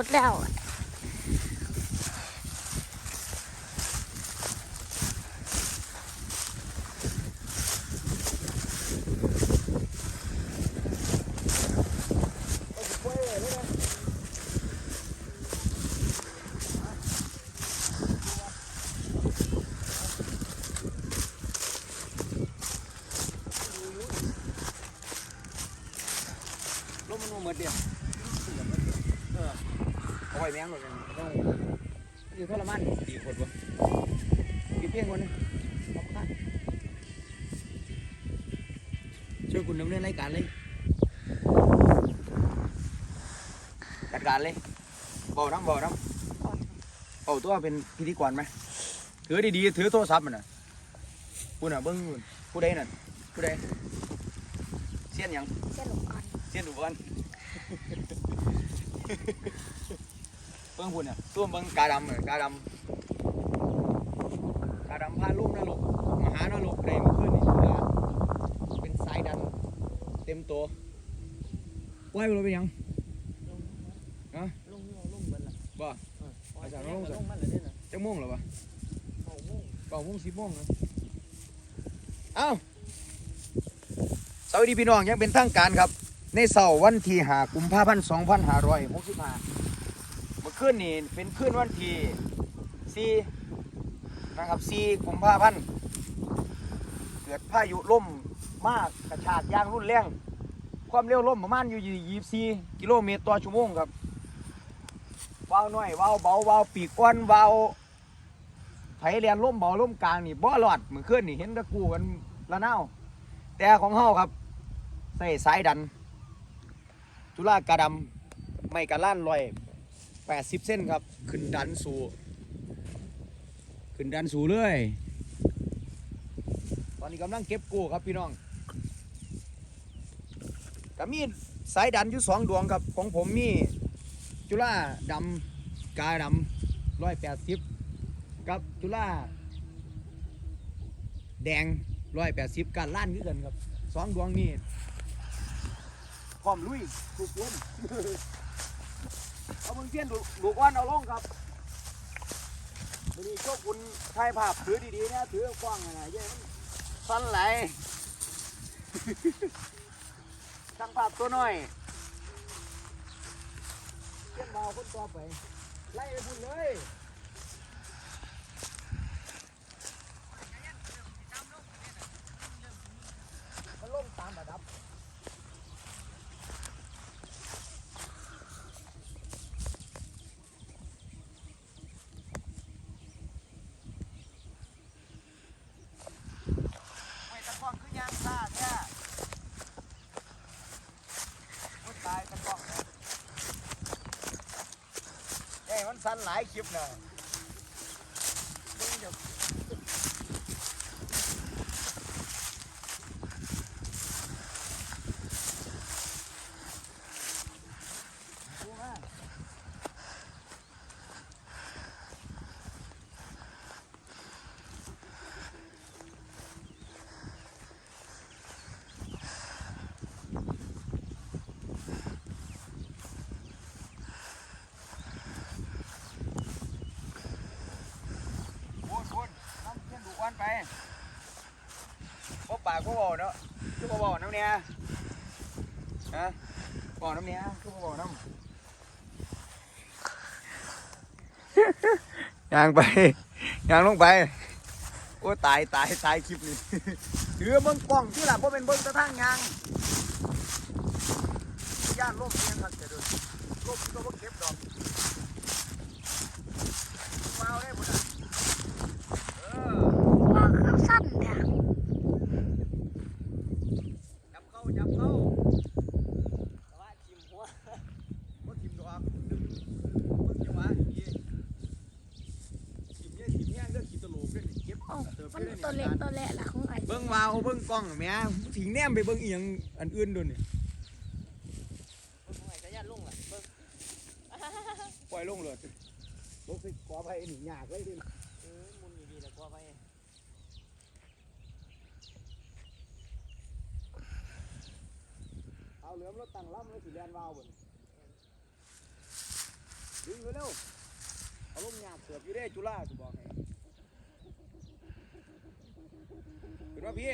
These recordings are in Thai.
กดแล้วอะ ลมมันมาเหมือนเดียวเออเอาไว้แมงหมดเลยต้องอยู่ทรมานสี่คนวะกินเพียงคนนึงขอบคุณช่วยคุณดำเนินรายการเลยจัดการเลยบอกน้ำบอกน้ำเอาตัวเป็นพิธีกรไหมถือดีๆถือโทรศัพท์มันน่ะคุณอะเบิ้งนู่นผู้ใดนั่นผู้ใดเสี้ยนหยังเส้นหลงก่อนเสียนดูกัน เบิ่งพุ่นอะตัวเบิ่งกาดำเออกาดำกาดำพาลูกนะลูกมาหานะลูกในเมื่อคืนนี่คือว่าเป็นสายดัน เต็มตัวว่ายไปเลยเป็นหยังฮะลงลงเบิดละบ่เอออาจารย์ลงลงมันเลยเด้อน่ะจังโมงเหรอวะเก้าโมงเก้าโมงสิบโมงนะเอ้าสวัสดีพี่น้องยังเป็นทางการครับ ในเสาร์วันที่หากุมภาพันธ์สองพันห้าร้อยหกสิบห้า เมื่อนนี่เป็นคืนวันที่สี่นะครับสี่กุมภาพันธ์เกิดพายุล่มมากกระชากยางรุนแรง ความเร็วลมประมาณอยู่ยี่สี่กิโลเมตรต่อชั่วโมงครับวาวน้อยวาวเบาวาวปีกก้อนวาวไผเรียนล่มเบาล่มกลางนี่บ่หลอดเหมื่อคืนนี่เห็นตะกูกันละเน่าแต่ของเฮาครับใส่สายดัน จุฬากระดำไม่กระล้านลอย แปดสิบเส้นครับ ขึ้นดันสูขึ้นดันสูเลย ตอนนี้กำลังเก็บกู้ครับพี่น้องก็มีสายดันอยู่สองดวงครับ ของผมมีจุฬาดำกาดำร้อยแปดสิบกับจุฬาแดงร้อยแปดสิบการล้านคือกันครับสองดวงนี้พร้อมลุยถูกลม เอามึงเทียนดูดูก้อนเอาลงครับวันนี้โชคคุณถ่ายภาพถือดีๆนะถือกว้างหน่อยเย้มันสั้นไหลช่างภาพตัวน้อยเทียนเบาคนต่อไปไล่ไปพุ่นเลยมันลงตามระดับ ไม่ตะกล้องคือยางซ่าแท้โอ้ยตายตะกล้องเนี่ยเอ้ยมันสั้นหลาย คลิปเลยเบิ่งเดี๋ยวดูมาพูดพูดน้ำเทียนดูอ้วนไปพบ ปากพวกบ่เนาะคือบ่บ่น้ำเนี่ยฮะบ่น้ำเนี่ยคือบ่บ่น้ำยางไปยางลงไปโอ้ตายตายตายคลิปนี้ถือเบิ้งกล้องที่หลังเพราะเป็นเบิ้งตะทางยางย่านลมเอียงครับเดี๋ยวดูลมก็บ่เก็บดอกว้าวได้หมดอะเออ ว่าเขาสั้นเนี่ย จับเข้าจับเข้า แต่ว่าชิมหัว บ่ทิมดอกดึงเบิ้งจังหวะดีทิมเนี่ยทิมแห้งเด้อขีดตะโหลกเด้อเก็บ โอ้ เติบ มั นได้ตัวเล็กอาจารย์ตัวเล็กละของไอ้เบิ้งวาวเบิ้งกล้องแหม่ถิงแนมไปเบิ้งอีหยังอันอื่นโดนนี่เบิ่งหน่อยก็ย่านลงล่ะเบิ่งปล่อยลงเลยลงสิขอไปหนียากเลยดิเออมุนดีๆแล้วกลัวไปเอาเหลือมรถตั้งลำแล้วสิแลนวาวบนดึงเร็วๆเอาลงยากเสือบอยู่ได้จุฬาจะบอกให้ ขึ้นมาพี่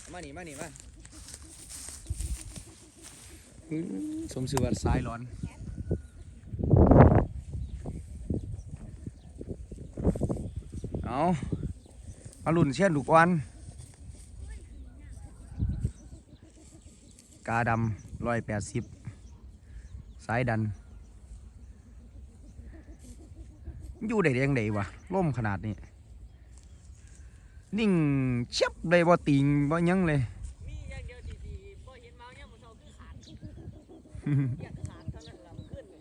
เอามานี่มานี่มาสมสื่อว่าสายร้อนเอามาลุ่นเชียนลูกอ่อนกาดำร้อยแปดสิบสายดัน อยู่ได้ยังไงวะล่มขนาดนี้ นิ่งเชียบเลยบ่ติงบ่ยังเลยมีอย่างเดียวดีๆบ่เห็นเมาเนี่ยมันเศร้าคือขาดอยากขาดเท่านั้นล่ะมันขึ้นเลย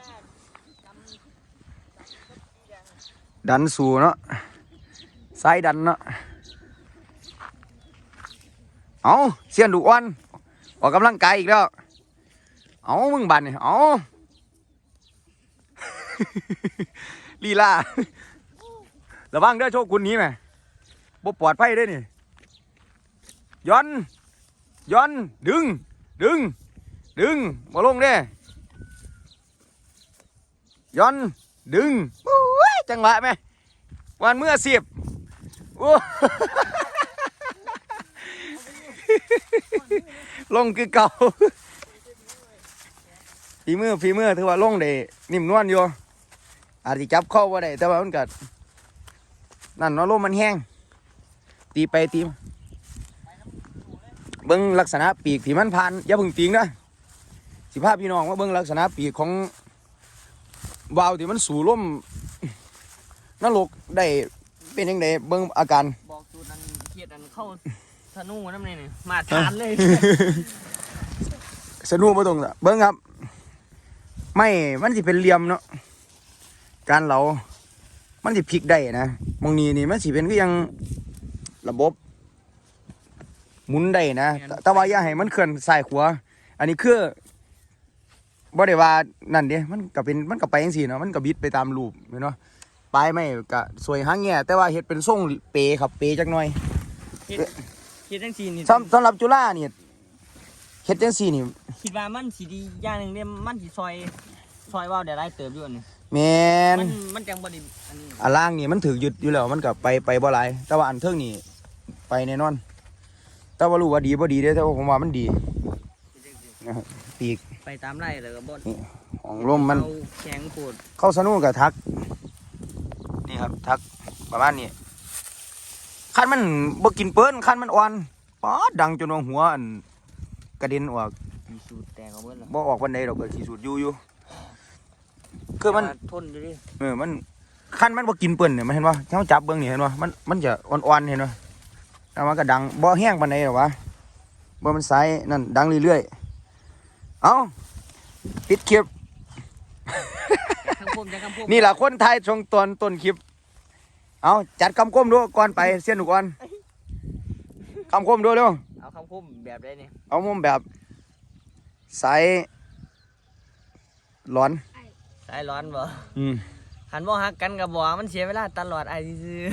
ลากกำกำกับสีแดงดันสูเนาะสายดันเนาะเอาเสียนดุอ่อนออกกำลังกายอีกแล้วเอามึงบันเนี่ยเอาลีลา ระวังเด้อโชคคุณนี้ไหมบ่ปลอดภัยเด้นี่ย้อนย้อนดึง ดึง ดึงมาลงเด้ย้อนดึงจังหวะไหมวันเมื่อเสียบโอ้ลงคือเก่าฝีมือฝีมือถือว่าลงได้นิ่มนวลอยู่อาจจะจับเข้าว่าได้แต่ว่ามันก็ นั่นเนาะลมมันแห้ง ตีไปตีมาเบิ้งลักษณะปีกที่มันผ่านอย่าเพึ่งตีงนะสิภาพพี่น้องว่าเบิ้งลักษณะปีกของวาวที่มันสู่ลมนรกได้เป็นยังไงเบิ้งอาการบอกจุดนั้นเครียดอันเข้าธนูน้ำนี่นี่มาทานเลยสนุกบ่ตรงละเบิ้งครับ ไม่มันสิเป็นเหลี่ยมเนาะการเหลา มันสิพลิกได้นะมองนี้นี่มันสิเป็นก็ยังระบบหมุนได้นะแต่แต่ว่าอย่าให้มันเคลื่อนซ้ายขวาอันนี้คือบ่ได้ว่านั่นเด้มันก็เป็นมันก็ไปจังซี่เนาะมันก็บิดไปตามรูปเนาะปลายไม้ก็สวยหางแง่แต่ว่าเฮ็ดเป็นทรงเปครับเปจักหน่อย เฮ็ดเฮ็ดจังซี่นี่สำสำหรับจุฬานี่เฮ็ดจังซี่นี่ คิดว่ามันสิดีอย่างหนึงเนี่ยมันสิซอยซอยว่าวได้หลายเติบอยู่อันนี้ แม่นมันมันจังบ่ได้อันนี้อันล่างนี่มันถือยึดอยู่แล้วมันก็ไปไปบ่หลายแต่ว่าอันเทิงนี่ไปแน่นอน แต่ว่ารู้ว่าดีบ่ดีเด้อแต่ว่าผมว่ามันดีเฮ็ดจังซี่นะครับปีกไปตามไร่แล้วก็บ่ของลมมัน เอาแข็งโพดเข้าสนุกกับทัก นี่ครับ ทักประมาณนี้คันมันบ่กินเปิ้นคันมันอ่อนป๊อดดังจนว่าหัวอันกระเด็นออกมีสูตรแตกเอาเบิดแล้วบ่ออกวันใดดอกก็สิสูดอยู่อยู่ คือมันแต่ว่าทนอยู่ดิเออมันขั้นมันบ่กินเปิ้นเนี่ยมันเห็นว่าเจ้าจับเบิ่งนี่เห็นว่ามันมันจะอ่อนๆเห็นว่าแต่ว่าก็ดังบ่แห้งปานใดหรอกวะบ่มันสายนั่นดังเรื่อยๆเอ้าปิดคลิปคำคมจังคำคมนี่ล่ะคนไทยช่วงตอนต้นคลิป เอาจัดคำคมดูก่อนไปเสียนหนูก่อนคำคมดูเร็ว เอาคำคมแบบใดนี่เอามุมแบบสายร้อน สายร้อนบ่อืมหันบ่ฮักกันก็บ่ว่ามันเสียเวลาตลอดไอ้ซื่อๆ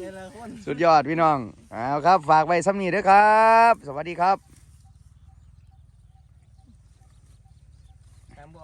แต่ละคนสุดยอดพี่น้อง เอาครับ ฝากไว้ซ้ำนี้ด้วยครับ สวัสดีครับ